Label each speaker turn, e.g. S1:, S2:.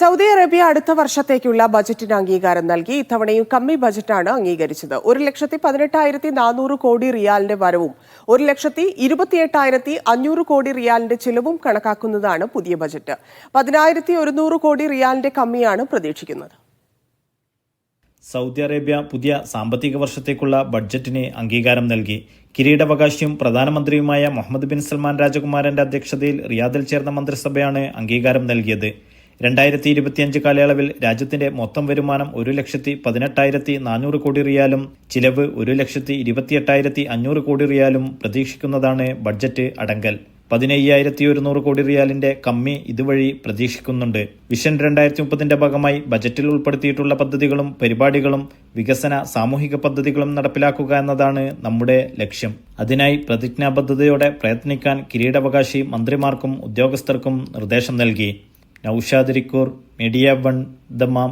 S1: Saudi Arabia അടുത്ത വർഷത്തേക്കുള്ള ബജറ്റിന് അംഗീകാരം നൽകി. ഇത്തവണയും കമ്മി ബജറ്റാണ് അംഗീകരിച്ചത്. ഒരു ലക്ഷത്തി പതിനെട്ടായിരത്തി നാനൂറ് കോടി റിയാലിന്റെ വരവും ഒരു ലക്ഷത്തി ഇരുപത്തിയെട്ടായിരത്തി അഞ്ഞൂറ് കോടി റിയാലിന്റെ ചിലവും കണക്കാക്കുന്നതാണ് പുതിയ ബജറ്റ്. പതിനായിരത്തി ഒരുന്നൂറ് കോടി റിയാലിന്റെ കമ്മിയാണ് പ്രതീക്ഷിക്കുന്നത്.
S2: സൗദി അറേബ്യ പുതിയ സാമ്പത്തിക വർഷത്തേക്കുള്ള ബഡ്ജറ്റിന് അംഗീകാരം നൽകി. കിരീടാവകാശിയും പ്രധാനമന്ത്രിയുമായ മുഹമ്മദ് ബിൻ സൽമാൻ രാജകുമാരന്റെ അധ്യക്ഷതയിൽ റിയാദിൽ ചേർന്ന മന്ത്രിസഭയാണ് അംഗീകാരം നൽകിയത്. രണ്ടായിരത്തി ഇരുപത്തിയഞ്ച് കാലയളവിൽ രാജ്യത്തിന്റെ മൊത്തം വരുമാനം ഒരു ലക്ഷത്തി പതിനെട്ടായിരത്തി നാനൂറ് കോടി റിയാലും ചിലവ് ഒരു ലക്ഷത്തി ഇരുപത്തിയെട്ടായിരത്തി അഞ്ഞൂറ് കോടി റിയാലും പ്രതീക്ഷിക്കുന്നതാണ് ബഡ്ജറ്റ് അടങ്കൽ. പതിനയ്യായിരത്തി ഒരുന്നൂറ് കോടി റിയാലിന്റെ കമ്മി ഇതുവഴി പ്രതീക്ഷിക്കുന്നുണ്ട്. വിഷൻ രണ്ടായിരത്തി മുപ്പതിന്റെ ഭാഗമായി ബജറ്റിൽ ഉൾപ്പെടുത്തിയിട്ടുള്ള പദ്ധതികളും പരിപാടികളും വികസന സാമൂഹിക പദ്ധതികളും നടപ്പിലാക്കുക എന്നതാണ് നമ്മുടെ ലക്ഷ്യം. അതിനായി പ്രതിജ്ഞാബദ്ധതയോടെ പ്രയത്നിക്കാൻ കിരീടാവകാശി മന്ത്രിമാർക്കും ഉദ്യോഗസ്ഥർക്കും നിർദ്ദേശം നൽകി. Noushad Rikkur media one Dammam